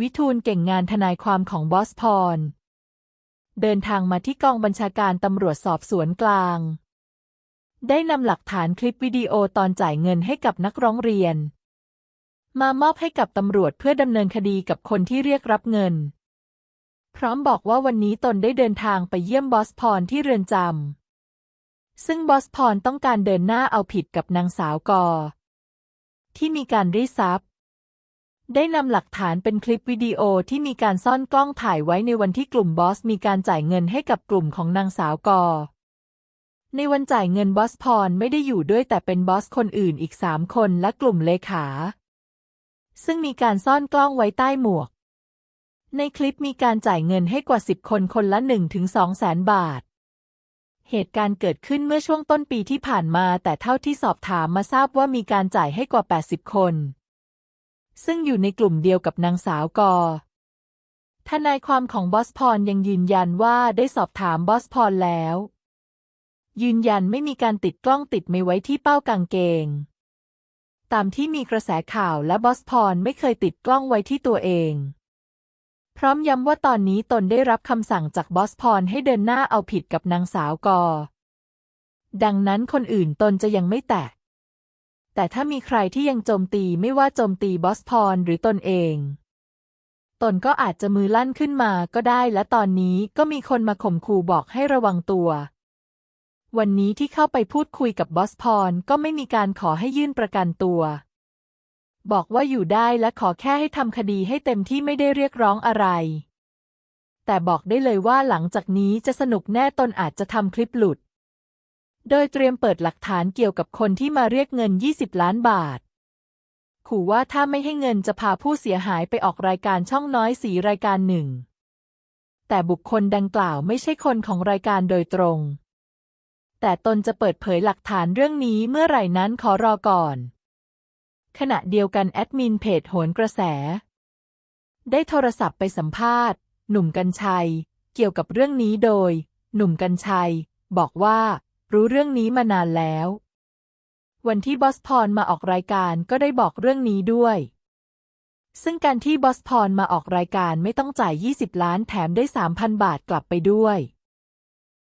วิทูลเก่งงานทนายความของบอสพร เดินทางมาที่กองบัญชาการตำรวจสอบสวนกลาง ได้นำหลักฐานคลิปวิดีโอตอนจ่ายเงินให้กับนักร้องเรียน มามอบให้กับตำรวจเพื่อดำเนินคดีกับคนที่เรียกรับเงิน พร้อมบอกว่าวันนี้ตนได้เดินทางไปเยี่ยมบอสพรที่เรือนจำซึ่งบอสพรต้องการเดินหน้าเอาผิดกับนางสาวกอที่มีการรีดทรัพย์ ได้นำหลักฐานเป็นคลิปวิดีโอที่มีการซ่อนกล้องถ่ายไว้ในวันที่กลุ่มบอสมีการจ่ายเงินให้กับกลุ่มของนางสาวกอ ในวันจ่ายเงินบอสพรไม่ได้อยู่ด้วยแต่เป็นบอสคนอื่นอีกสามคนและกลุ่มเลขา ซึ่งมีการซ่อนกล้องไว้ใต้หมวก ในคลิปมีการจ่ายเงินให้กว่าสิบคนคนละ1ถึง2แสนบาท เหตุการณ์เกิดขึ้นเมื่อช่วงต้นปีที่ผ่านมา แต่เท่าที่สอบถามมาทราบว่ามีการจ่ายให้กว่า 80 คน ซึ่งอยู่ในกลุ่มเดียวกับนางสาวกอทนายความของบอสพรยังยืนยันว่าได้สอบถามบอสพรแล้ว ยืนยันไม่มีการติดกล้องติดไม่ไว้ที่เป้ากางเกง ตามที่มีกระแสข่าวและบอสพรไม่เคยติดกล้องไว้ที่ตัวเอง พร้อมย้ำว่าตอนนี้ตนได้รับคำสั่งจากบอสพรให้เดินหน้าเอาผิดกับนางสาวกอ ดังนั้นคนอื่นตนจะยังไม่แตะ แต่ถ้ามีใครที่ยังโจมตีไม่ว่าโจมตีบอสพรหรือตนเอง ตนก็อาจจะมือลั่นขึ้นมาก็ได้และตอนนี้ก็มีคนมาข่มขู่บอกให้ระวังตัว วันนี้ที่เข้าไปพูดคุยกับบอสพรก็ไม่มีการขอให้ยื่นประกันตัว บอกว่าอยู่ได้และขอแค่ให้ทำคดีให้เต็มที่ไม่ได้เรียกร้องอะไร แต่บอกได้เลยว่าหลังจากนี้จะสนุกแน่ตนอาจจะทำคลิปหลุด โดยเตรียมเปิดหลักฐานเกี่ยวกับคนที่มาเรียกเงิน 20 ล้านบาท ขู่ว่าถ้าไม่ให้เงินจะพาผู้เสียหายไปออกรายการช่องน้อยสีรายการหนึ่ง แต่บุคคลดังกล่าวไม่ใช่คนของรายการโดยตรง แต่ตนจะเปิดเผยหลักฐานเรื่องนี้เมื่อไหร่นั้นขอรอก่อน ขณะเดียวกันแอดมินเพจโหนกระแส ได้โทรศัพท์ไปสัมภาษณ์ หนุ่มกัญชัย เกี่ยวกับเรื่องนี้โดย หนุ่มกัญชัย บอกว่า รู้เรื่องนี้มานานแล้ว วันที่บอสพรมาออกรายการก็ได้บอกเรื่องนี้ด้วย ซึ่งการที่บอสพรมาออกรายการไม่ต้องจ่าย 20 ล้านแถมได้ 3,000 บาทกลับไปด้วย